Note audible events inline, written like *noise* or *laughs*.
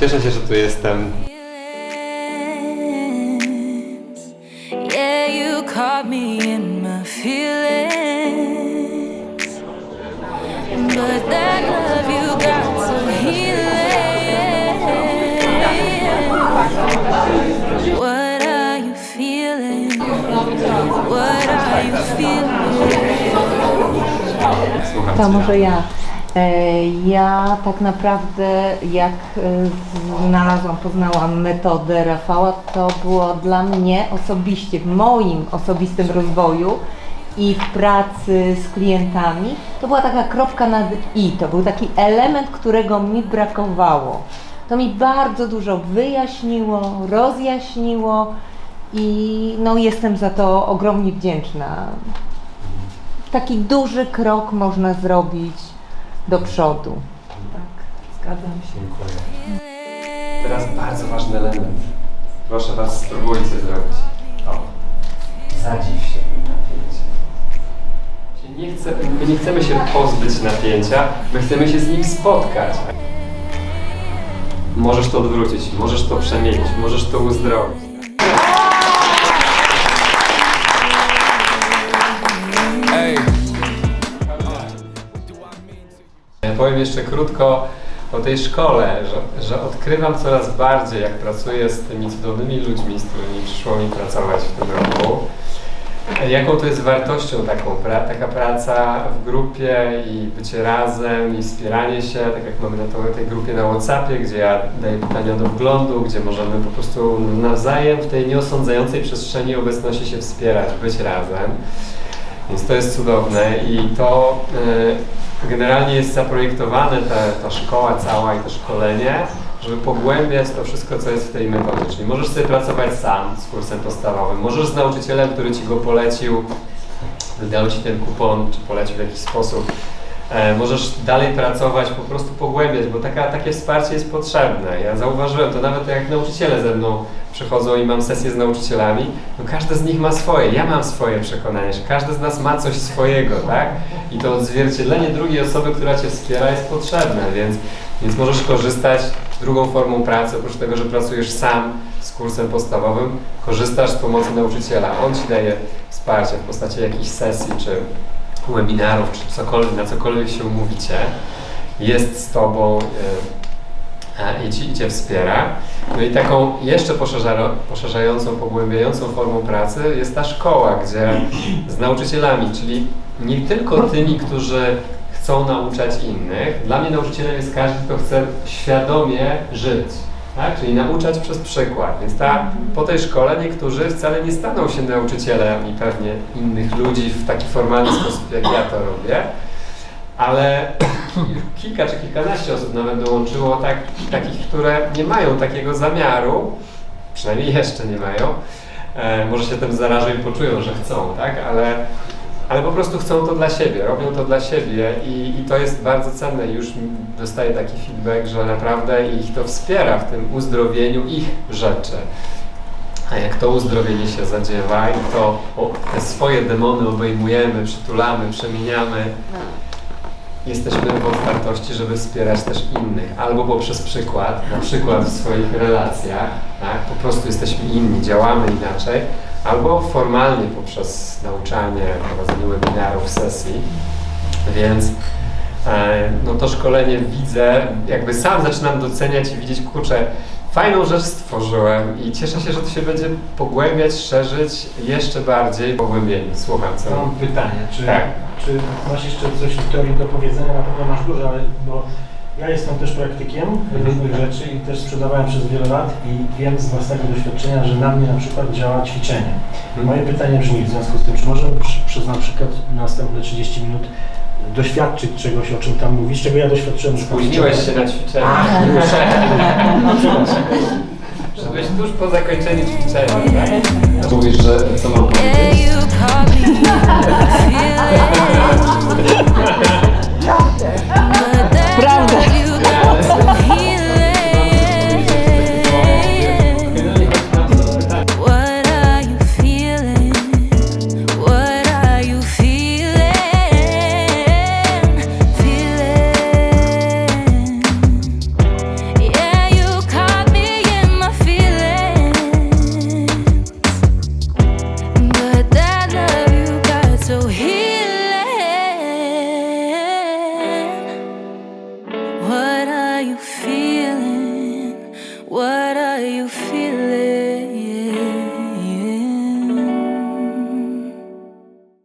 Cieszę się, że tu jestem. Yeah, you caught me in my feelings. But that love you got so healing. What are you feeling? What are you feeling? Słucham To może ja. E, Ja tak naprawdę jak e, znalazłam, poznałam metodę Rafała, to było dla mnie osobiście, w moim osobistym rozwoju i w pracy z klientami, to była taka kropka nad i, to był taki element, którego mi brakowało. To mi bardzo dużo wyjaśniło, rozjaśniło i no, jestem za to ogromnie wdzięczna taki duży krok można zrobić do przodu. Zgadzam się. Dziękuję. Teraz bardzo ważny element. Proszę Was, spróbujcie zrobić. O. Zadziw się tym napięciem. Nie chcę, my nie chcemy się pozbyć napięcia, my chcemy się z nim spotkać. Możesz to odwrócić, możesz to przemienić, możesz to uzdrowić. Powiem jeszcze krótko o tej szkole, że, że odkrywam coraz bardziej, jak pracuję z tymi cudownymi ludźmi, z którymi przyszło mi pracować w tym roku, jaką to jest wartością taką, pra, taka praca w grupie i bycie razem i wspieranie się, tak jak mamy na tej grupie na Whatsappie, gdzie ja daję pytania do wglądu, gdzie możemy po prostu nawzajem w tej nieosądzającej przestrzeni obecności się wspierać, być razem. Więc to jest cudowne i to y, generalnie jest zaprojektowane, ta, ta szkoła cała i to szkolenie, żeby pogłębiać to wszystko, co jest w tej metodzie. Czyli możesz sobie pracować sam z kursem podstawowym, możesz z nauczycielem, który Ci go polecił, dał Ci ten kupon, czy polecił w jakiś sposób. E, możesz dalej pracować, po prostu pogłębiać, bo taka, takie wsparcie jest potrzebne. Ja zauważyłem to nawet jak nauczyciele ze mną przychodzą i mam sesję z nauczycielami, no każdy z nich ma swoje, ja mam swoje przekonanie, że każdy z nas ma coś swojego, tak? I to odzwierciedlenie drugiej osoby, która Cię wspiera jest potrzebne, więc, więc możesz korzystać drugą formą pracy, oprócz tego, że pracujesz sam z kursem podstawowym, korzystasz z pomocy nauczyciela. On Ci daje wsparcie w postaci jakichś sesji, czy webinarów, czy cokolwiek, na cokolwiek się umówicie, jest z Tobą y, e, i, ci, Cię wspiera. No i taką jeszcze poszerza, poszerzającą, pogłębiającą formą pracy jest ta szkoła, gdzie z nauczycielami, czyli nie tylko tymi, którzy chcą nauczać innych. Dla mnie nauczycielem jest każdy, kto chce świadomie żyć. Tak? Czyli nauczać przez przykład. Więc ta, po tej szkole niektórzy wcale nie staną się nauczycielami pewnie innych ludzi w taki formalny sposób, jak ja to robię, ale *clears throat* kilka czy kilkanaście osób nawet dołączyło tak, takich, które nie mają takiego zamiaru, przynajmniej jeszcze nie mają. E, może się tym zarażą i poczują, że chcą, tak? Ale, ale po prostu chcą to dla siebie, robią to dla siebie i, i to jest bardzo cenne. Już dostaję taki feedback, że naprawdę ich to wspiera w tym uzdrowieniu ich rzeczy. A jak to uzdrowienie się zadziewa i to o, te swoje demony obejmujemy, przytulamy, przemieniamy, jesteśmy w otwartości, żeby wspierać też innych. Albo poprzez przykład, na przykład w swoich relacjach, tak? po prostu jesteśmy inni, działamy inaczej, albo formalnie poprzez nauczanie, prowadzenie webinarów, sesji. Więc e, no to szkolenie widzę, jakby sam zaczynam doceniać i widzieć, kurczę, fajną rzecz stworzyłem i cieszę się, że to się będzie pogłębiać, szerzyć jeszcze bardziej pogłębienie. Słucham, co? Mam pytanie, czy, Tak. czy masz jeszcze coś w teorii do powiedzenia? Na pewno masz dużo, ale bo ja jestem też praktykiem różnych rzeczy i też sprzedawałem przez wiele lat i wiem z własnego doświadczenia, że na mnie na przykład działa ćwiczenie. Moje pytanie brzmi w związku z tym, czy możemy przez na przykład następne 30 minut doświadczyć czegoś, o czym tam mówisz, czego ja doświadczyłem. Spóźniłeś się na ćwiczenie. *laughs* Żebyś tuż po zakończeniu ćwiczenia, *laughs* tak? Mówisz, że co mam Yeah, *laughs*